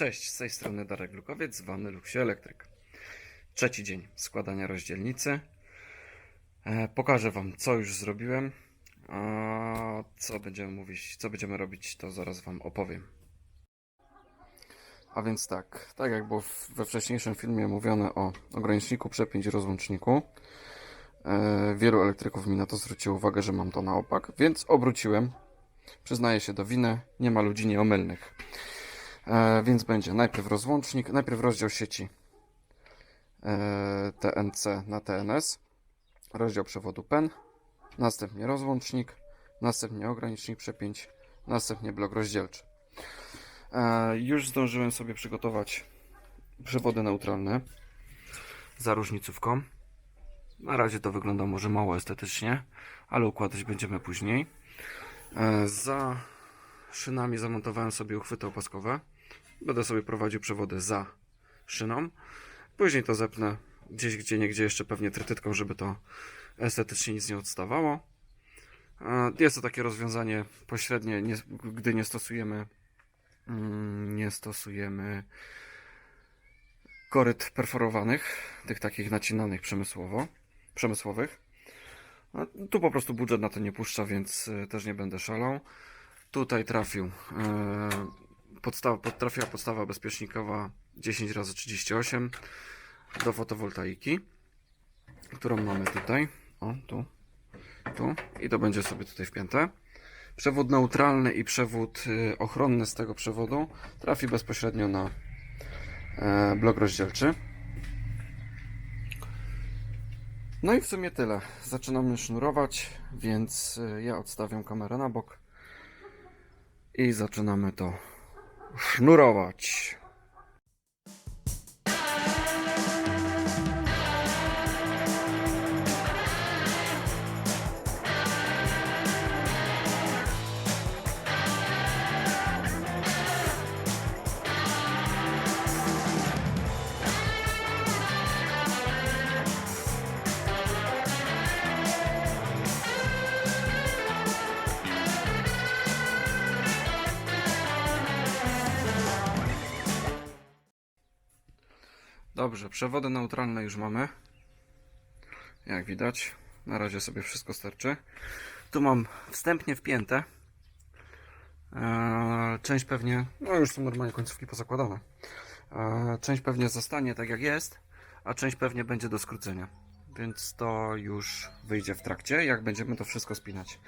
Cześć, z tej strony Darek Lukowiec, zwany Luxi Elektryk. Trzeci dzień składania rozdzielnicy. E, pokażę Wam, co już zrobiłem. A co będziemy mówić, co będziemy robić, to zaraz Wam opowiem. A więc tak, tak jak było we wcześniejszym filmie mówione o ograniczniku przepięć rozłączniku, e, wielu elektryków mi na to zwróciło uwagę, że mam to na opak, więc obróciłem. Przyznaję się do winy, nie ma ludzi nieomylnych. E, więc będzie najpierw rozłącznik, najpierw rozdział sieci e, TNC na TNS, rozdział przewodu PEN, następnie rozłącznik, następnie ogranicznik przepięć, następnie blok rozdzielczy. E, już zdążyłem sobie przygotować przewody neutralne za różnicówką. Na razie to wygląda może mało estetycznie, ale układać będziemy później. Za szynami zamontowałem sobie uchwyty opaskowe. Będę sobie prowadził przewody za szyną. Później to zepnę gdzieś, gdzie niegdzie jeszcze pewnie trytytką, żeby to estetycznie nic nie odstawało. E, Jest to takie rozwiązanie pośrednie, nie, gdy nie stosujemy mm, nie stosujemy koryt perforowanych, tych takich nacinanych przemysłowo, przemysłowych. No, tu po prostu budżet na to nie puszcza, więc e, też nie będę szalał. Tutaj trafił e, podstawa, pod, trafiła podstawa bezpiecznikowa 10 razy 38 do fotowoltaiki, którą mamy tutaj. O, tu, tu. I to będzie sobie tutaj wpięte. Przewód neutralny i przewód y, ochronny z tego przewodu trafi bezpośrednio na e, blok rozdzielczy. No i w sumie tyle. Zaczynamy sznurować, więc ja odstawiam kamerę na bok i zaczynamy to sznurować. Dobrze, przewody neutralne już mamy. Jak widać, na razie sobie wszystko starczy. Tu mam wstępnie wpięte. Eee, Część pewnie, no już są normalnie końcówki pozakładane. Eee, Część pewnie zostanie tak jak jest, a część pewnie będzie do skrócenia. Więc to już wyjdzie w trakcie, jak będziemy to wszystko spinać.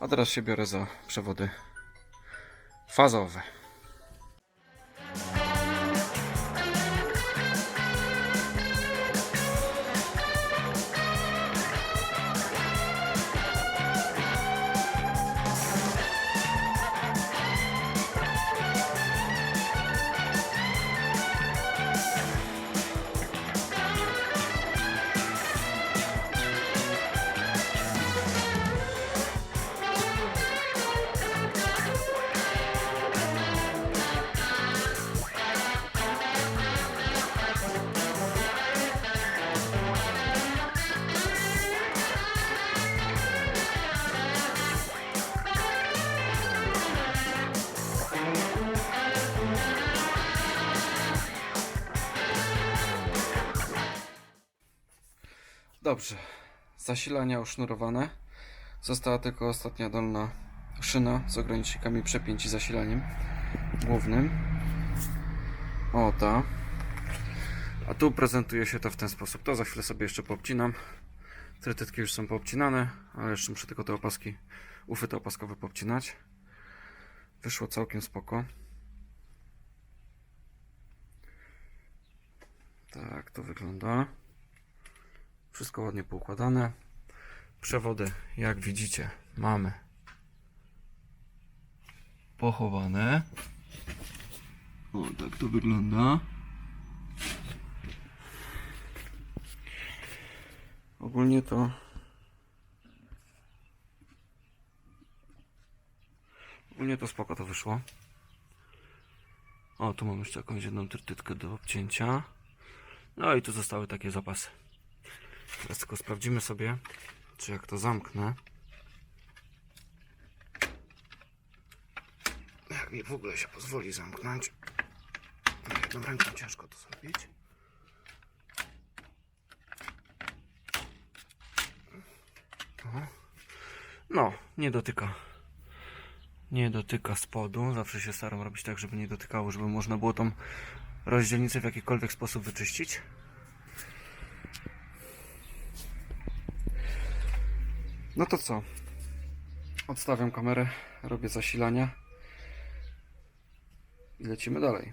A teraz się biorę za przewody fazowe. Dobrze, zasilania usznurowane. Została tylko ostatnia dolna szyna z ogranicznikami przepięć i zasilaniem głównym. O ta. A tu prezentuje się to w ten sposób. To za chwilę sobie jeszcze poobcinam. Trytytki już są poobcinane, ale jeszcze muszę tylko te opaski, uchwyty opaskowe poobcinać. Wyszło całkiem spoko. Tak to wygląda. Wszystko ładnie poukładane. Przewody, jak widzicie, mamy pochowane. O, tak to wygląda. Ogólnie to Ogólnie to spoko to wyszło. O, tu mam jeszcze jakąś jedną trytytkę do obcięcia. No i tu zostały takie zapasy. Teraz tylko sprawdzimy sobie, czy jak to zamknę. Jak mi w ogóle się pozwoli zamknąć. Jedną ręką ciężko to zrobić. No, nie dotyka. Nie dotyka spodu. Zawsze się staram robić tak, żeby nie dotykało, żeby można było tą rozdzielnicę w jakikolwiek sposób wyczyścić. No to co? Odstawiam kamerę, robię zasilania i lecimy dalej.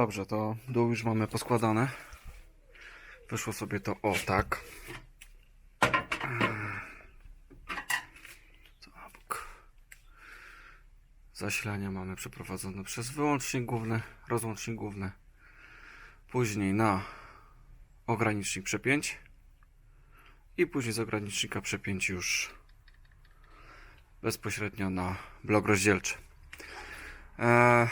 Dobrze, to dół już mamy poskładane. Wyszło sobie to o tak. Bok. Zasilanie mamy przeprowadzone przez wyłącznik główny, rozłącznik główny. Później na ogranicznik przepięć. I później z ogranicznika przepięć już bezpośrednio na blok rozdzielczy. Eee,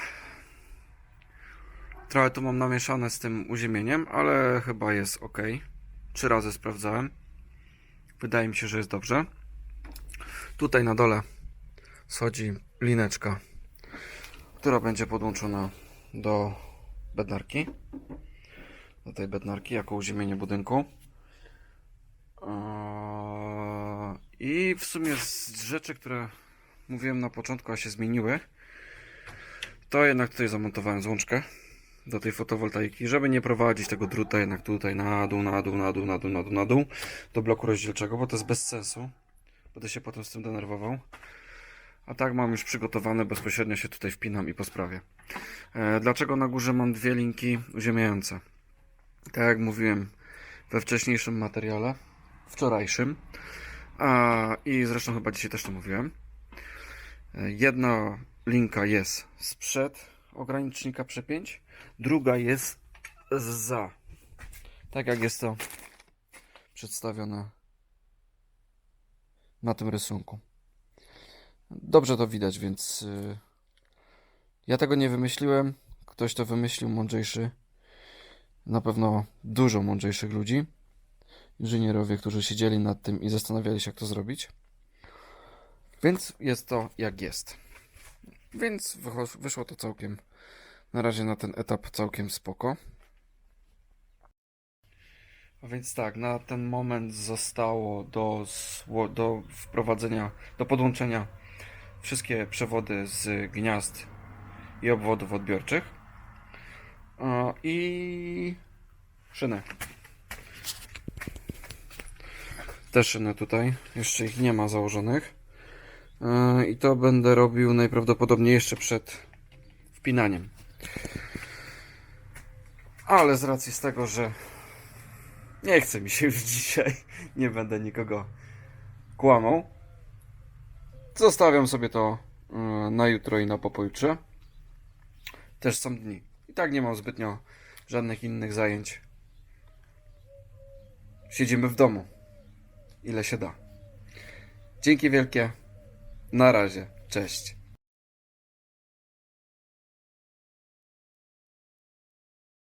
Trochę tu mam namieszane z tym uziemieniem, ale chyba jest ok. Trzy razy sprawdzałem. Wydaje mi się, że jest dobrze. Tutaj na dole schodzi lineczka, która będzie podłączona do bednarki. Do tej bednarki jako uziemienie budynku. Eee, I w sumie z rzeczy, które mówiłem na początku, a się zmieniły, to jednak tutaj zamontowałem złączkę do tej fotowoltaiki, żeby nie prowadzić tego druta jednak tutaj na dół, na dół, na dół, na dół, na dół, na dół do bloku rozdzielczego, bo to jest bez sensu. Będę się potem z tym denerwował. A tak mam już przygotowane, bezpośrednio się tutaj wpinam i po sprawie. E, dlaczego na górze mam dwie linki uziemiające? Tak jak mówiłem we wcześniejszym materiale, wczorajszym, a, i zresztą chyba dzisiaj też to mówiłem. E, Jedna linka jest sprzed ogranicznika przepięć, druga jest za. Tak jak jest to przedstawione na tym rysunku. Dobrze to widać, więc y, ja tego nie wymyśliłem. Ktoś to wymyślił mądrzejszy. Na pewno dużo mądrzejszych ludzi. Inżynierowie, którzy siedzieli nad tym i zastanawiali się, jak to zrobić. Więc jest to jak jest. Więc wyszło to całkiem na razie na ten etap całkiem spoko. A więc tak, na ten moment zostało do, do wprowadzenia, do podłączenia wszystkie przewody z gniazd i obwodów odbiorczych i szynę. Te szyny tutaj, jeszcze ich nie ma założonych. E, I to będę robił najprawdopodobniej jeszcze przed wpinaniem. Ale z racji z tego, że nie chce mi się już dzisiaj, nie będę nikogo kłamał. Zostawiam sobie to e, na jutro i na popojutrze. Też są dni. I tak nie mam zbytnio żadnych innych zajęć. Siedzimy w domu. Ile się da. Dzięki wielkie. Na razie. Cześć.